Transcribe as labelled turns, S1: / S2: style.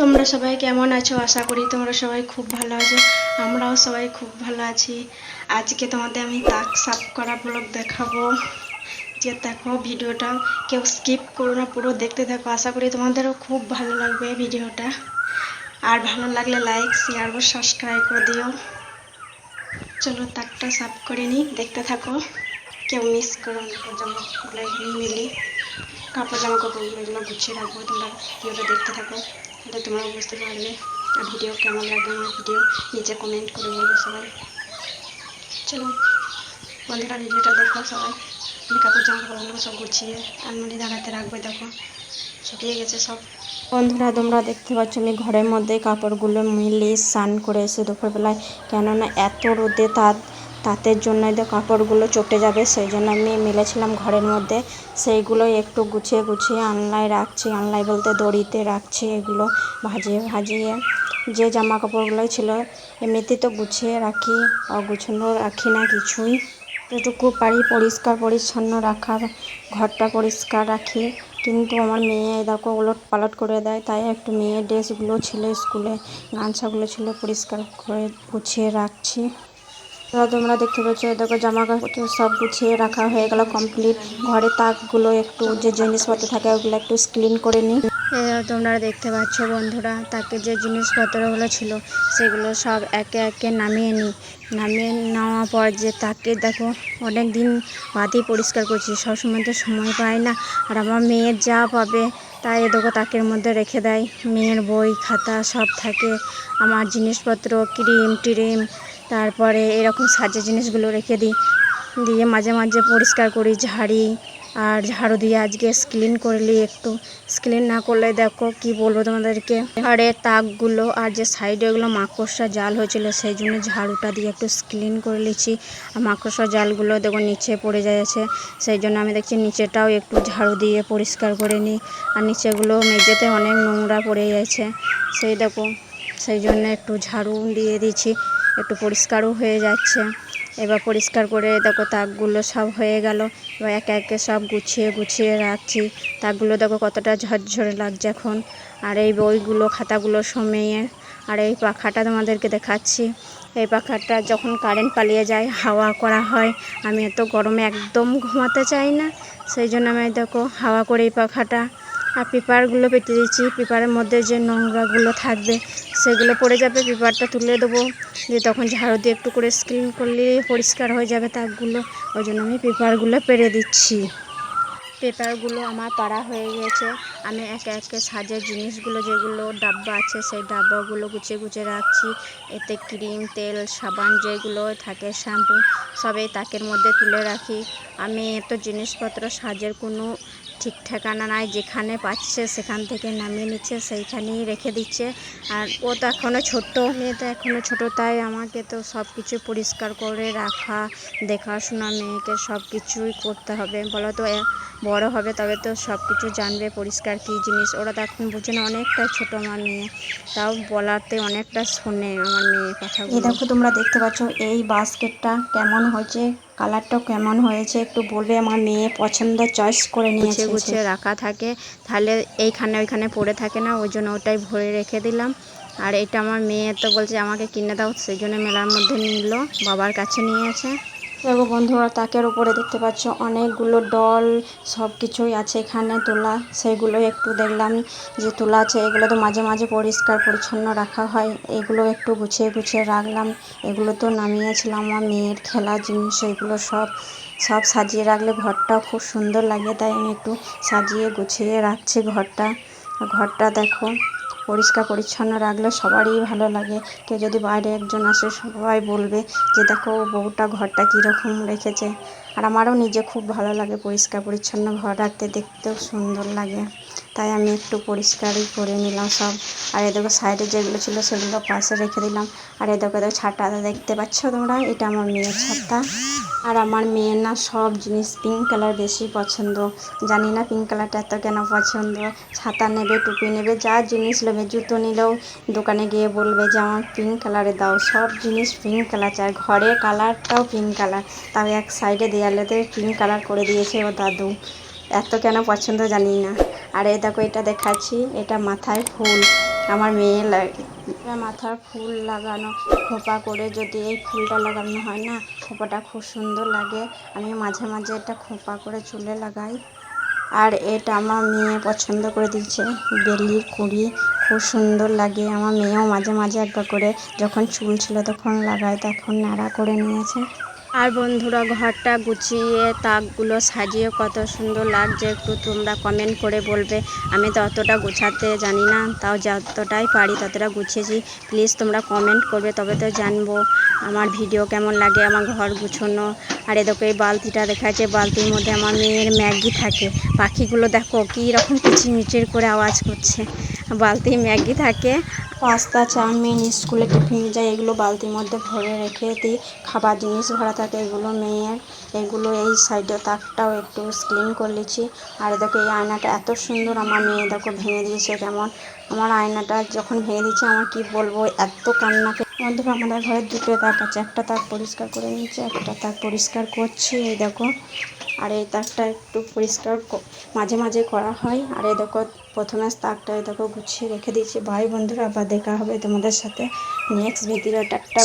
S1: তোমরা সবাই কেমন আছো? আশা করি তোমরা সবাই খুব ভালো আছো। আমরাও সবাই খুব ভালো আছি। আজকে তোমাদের আমি তাক সাফ করা ব্লগ দেখাবো। যে দেখো, ভিডিওটা কেউ স্কিপ করো না, পুরো দেখতে থাকো। আশা করি তোমাদেরও খুব ভালো লাগবে ভিডিওটা। আর ভালো লাগলে লাইক শেয়ার ও সাবস্ক্রাইব করে দিও। চলো তাকটা সাফ করে নিই। দেখতে থাকো। কেউ মিস করো না জামাগুলো মিলি। কাপড় জামা কাপড়গুলো গুছিয়ে রাখব। তোমরা ভিডিওটা দেখতে থাকো। তাহলে তোমরা বুঝতে পারবে। আর ভিডিও কেমন লাগবে আমার ভিডিও নিচে কমেন্ট করে বলবে সবাই। চলো, বন্ধুরা ভিডিওটা দেখো সবাই। আমি কাপড় জামা কাপড়গুলো সব গুছিয়ে আলমারি দাঁড়াতে রাখবে, দেখো। শুকিয়ে গেছে সব। বন্ধুরা, তোমরা দেখতে পাচ্ছ আমি ঘরের মধ্যে কাপড়গুলো মিলিয়ে স্নান করে এসে দুপুরবেলায়। কেননা এত রোদে তার তাঁতের জন্য তো কাপড়গুলো চটে যাবে, সেই জন্য আমি মেলেছিলাম ঘরের মধ্যে। সেইগুলো একটু গুছিয়ে গুছিয়ে আনলায় রাখছি আনলায় বলতে দড়িতে রাখছি এগুলো ভাজিয়ে ভাজিয়ে। যে জামা কাপড়গুলো ছিল এমনিতেই তো গুছিয়ে রাখি অগুছানো রাখি না কিছুই। যেটুকু পারি পরিষ্কার পরিচ্ছন্ন রাখার, ঘরটা পরিষ্কার রাখি। কিন্তু আমার মেয়ে দেখো ওলট পালট করে দেয়, তাই একটু মেয়ের ড্রেসগুলো ছিল স্কুলে, গামছাগুলো ছিল পরিষ্কার করে গুছিয়ে রাখছি। তোমরা দেখতে পাচ্ছ দেখো জামা কাপড় সব গুছিয়ে রাখা হয়ে গেল কমপ্লিট ঘরে তাকগুলো একটু যে জিনিসপত্র থাকে ওগুলো একটু ক্লিন করে নিই। তোমরা দেখতে পাচ্ছ বন্ধুরা, তাকে যে জিনিসপত্রগুলো ছিল সেগুলো সব একে একে নামিয়ে নিই। নামিয়ে নেওয়ার পর যে তাকে দেখো অনেক দিন বাদেই পরিষ্কার করছি, সবসময় তো সময় পাই না। আর আমার মেয়ের যা পাবে তাই এ দেখো তাকের মধ্যে রেখে দেয়। মেয়ের বই, খাতা সব থাকে, আমার জিনিসপত্র, ক্রিম, টিরিম, তারপরে এরকম সাজের জিনিসগুলো রেখে দিই। দিয়ে মাঝে মাঝে পরিষ্কার করি, ঝাড়ি আর ঝাড়ু দিয়ে আজকে ক্লিন করলি একটু। ক্লিন না করলে দেখো কি বলব তোমাদেরকে? ঘরে তাকগুলো আর যে সাইডে ওগুলো মাকড়সা জাল হয়েছিল, সেই জন্য ঝাড়ুটা দিয়ে একটু ক্লিন করে নিচ্ছি। আর মাকড়সা জালগুলো দেখো নিচে পড়ে যাচ্ছে, সেই জন্য আমি দেখছি নিচেটাও একটু ঝাড়ু দিয়ে পরিষ্কার করে নিই। আর নিচেগুলো মেঝেতে অনেক নোংরা পড়ে গেছে সেই দেখো, সেই জন্য একটু ঝাড়ু দিয়ে দিচ্ছি। একটু পরিষ্কারও হয়ে যাচ্ছে। এবার পরিষ্কার করে দেখো তাকগুলো সব হয়ে গেল। এবার একে একে সব গুছিয়ে গুছিয়ে রাখছি। তাকগুলো দেখো কতটা ঝরঝরে লাগছে এখন। আর এই বইগুলো, খাতাগুলো সমেয়ে আর এই পাখাটা তোমাদেরকে দেখাচ্ছি। এই পাখাটা যখন কারেন্ট পালিয়ে যায়, হাওয়া করা হয়, আমি এত গরমে একদম ঘুমাতে চাই না। সেই জন্য আমি দেখো হাওয়া করে এই পাখাটা আর পেপারগুলো পেতে দিচ্ছি। পেপারের মধ্যে যে নোংরাগুলো থাকবে, সেগুলো পড়ে যাবে। পেপারটা তুলে দেবো। দিয়ে তখন ঝাড়ু দিয়ে একটু করে স্ক্রিন করলে পরিষ্কার হয়ে যাবে তাকগুলো ওই জন্য আমি পেপারগুলো পেরে দিচ্ছি। পেপারগুলো আমার পাড়া হয়ে গেছে। আমি একে একে সাজের জিনিসগুলো, যেগুলো ডাব্বা আছে, সেই ডাব্বাগুলো গুছিয়ে গুছিয়ে রাখছি। এতে ক্রিম, তেল, সাবান যেগুলো থাকে, শ্যাম্পু, সবই তাকের মধ্যে তুলে রাখি। আমি এত জিনিসপত্র সাজের কোনো ঠিক ঠিকানা নাই, যেখানে পাচ্ছে সেখান থেকে নামিয়ে নিচ্ছে, সেইখানেই রেখে দিচ্ছে। আর ও তো এখনও ছোট মেয়ে তো এখনও ছোট, তাই আমাকে তো সব কিছু পরিষ্কার করে রাখা, দেখাশোনা, মেয়েকে সব কিছুই করতে হবে। বলো তো বড় হবে তবে তো সব কিছু জানবে পরিষ্কার কী জিনিস। ওরা তো এখন বুঝে না, অনেকটা ছোট আমার মেয়ে। তাও বলাতে অনেকটা শোনে আমার মেয়ে কথা দেখো, তোমরা দেখতে পাচ্ছ, এই বাস্কেটটা কেমন হয়েছে। কালারটাও কেমন হয়েছে একটু বলবে? আমার মেয়ে পছন্দ চয়েস করে নিয়েছে গুছিয়ে রাখা থাকে। তাহলে এইখানে ওইখানে পড়ে থাকে না ওই জন্য ওটাই ভরে রেখে দিলাম। আর এটা আমার মেয়ে তো বলছে আমাকে কিনে দাও সেই জন্য মেলার মধ্যে নিল বাবার কাছে নিয়েছে। দেখো বন্ধুরা, তাকের উপরে দেখতে পাচ্ছ, অনেকগুলো ডল সব কিছুই আছে এখানে, তোলা সেগুলো একটু দেখলাম যে তোলা আছে, এগুলো তো মাঝে মাঝে পরিষ্কার পরিচ্ছন্ন রাখা হয়, এগুলো একটু গুছিয়ে গুছিয়ে রাখলাম, এগুলো তো নামিয়েছিলাম আমার মেয়ের খেলা জিনিস, এগুলো সব সব সাজিয়ে রাখলে ঘরটাও খুব সুন্দর লাগে, তাই আমি একটু সাজিয়ে গুছিয়ে রাখছি ঘরটা ঘরটা দেখো। পরিষ্কার পরিচ্ছন্ন রাখলে সবারই ভালো লাগে। কেউ যদি বাইরে একজন আসে, সবাই বলবে যে, দেখো, বউটা ঘরটা কীরকম রেখেছে। আর আমারও নিজে খুব ভালো লাগে পরিষ্কার পরিচ্ছন্ন ঘর রাখতে, দেখতেও সুন্দর লাগে। তাই আমি একটু পরিষ্কারই করে নিলাম সব। আর এদিকে সাইডে যেগুলো ছিল সেগুলো পাশে রেখে দিলাম। আর এদিকে দেখো ছাতাটা দেখতে পাচ্ছ তোমরা? এটা আমার মেয়ের ছাতা। আর আমার মেয়ের না সব জিনিস পিঙ্ক কালার বেশি পছন্দ। জানি না পিঙ্ক কালারটা এত কেন পছন্দ। ছাতা নেবে, টুপি নেবে, যা জিনিস নেবে, জুতো নিলেও দোকানে গিয়ে বলবে যে আমার পিঙ্ক কালারে দাও। সব জিনিস পিঙ্ক কালার চাই। ঘরের কালারটাও পিঙ্ক কালার তাও এক সাইডে দেয়ালেতে পিঙ্ক কালার করে দিয়েছে ও দাদু। এত কেন পছন্দ জানি না। আর এই দেখো, এটা দেখাচ্ছি। এটা মাথায় ফুল। আমার মেয়ে লাগে মাথার ফুল লাগানো, খোপা করে যদি এই ফুলটা লাগানো হয় না, খোপাটা খুব সুন্দর লাগে। আমি মাঝে মাঝে এটা খোপা করে চুলে লাগাই। আর এটা আমার মেয়ে পছন্দ করে দিচ্ছে বেলির কুড়ি, খুব সুন্দর লাগে। আমার মেয়েও মাঝে মাঝে একবার করে যখন চুল ছিল তখন লাগায়, তখন নাড়া করে নিয়েছে। আর বন্ধুরা, ঘরটা গুছিয়ে তাকগুলো সাজিয়ে কত সুন্দর লাগছে, একটু তোমরা কমেন্ট করে বলবে। আমি তো অতটা গুছাতে জানি না, তাও যতটাই পারি ততটা গুছিয়েছি। প্লিজ তোমরা কমেন্ট করবে, তবে তো জানব আমার ভিডিও কেমন লাগে, আমার ঘর গুছোনো। আর এ দেখো এই বালতিটা দেখাচ্ছে বালতির মধ্যে আমার মেয়ের ম্যাগি থাকে। পাখিগুলো দেখো কী রকম কিচিরমিচির করে আওয়াজ করছে। বালতি ম্যাগি থাকে, পাস্তা, চাউমিন, স্কুলে টিফিন যায় এগুলো বালতির মধ্যে ভরে রেখে দিই। খাবার জিনিস ভরা থাকে এগুলো মেয়ের। এগুলো এই সাইডে তাকটাও একটু ক্লিন করে নিচ্ছি। আর দেখো এই আয়নাটা এত সুন্দর আমার মেয়ে দেখো ভেঙে দিয়েছে কেমন। আমার আয়নাটা যখন ভেঙে দিয়েছে আমার কি বলব, এত কান্নাকে বন্ধুরা, আমাদের ঘরে দুটো তাক আছে। একটা তাক পরিষ্কার করে নিচ্ছে একটা তাক পরিষ্কার করছি, এই দেখো। আর এই তাকটা একটু পরিষ্কার মাঝে মাঝে করা হয়। আর এই দেখো, প্রথমে তাকটা এই দেখো গুছিয়ে রেখে দিয়েছি। ভাই বন্ধুরা, আবার দেখা হবে তোমাদের সাথে। নেক্সট ভিডিওটা একটা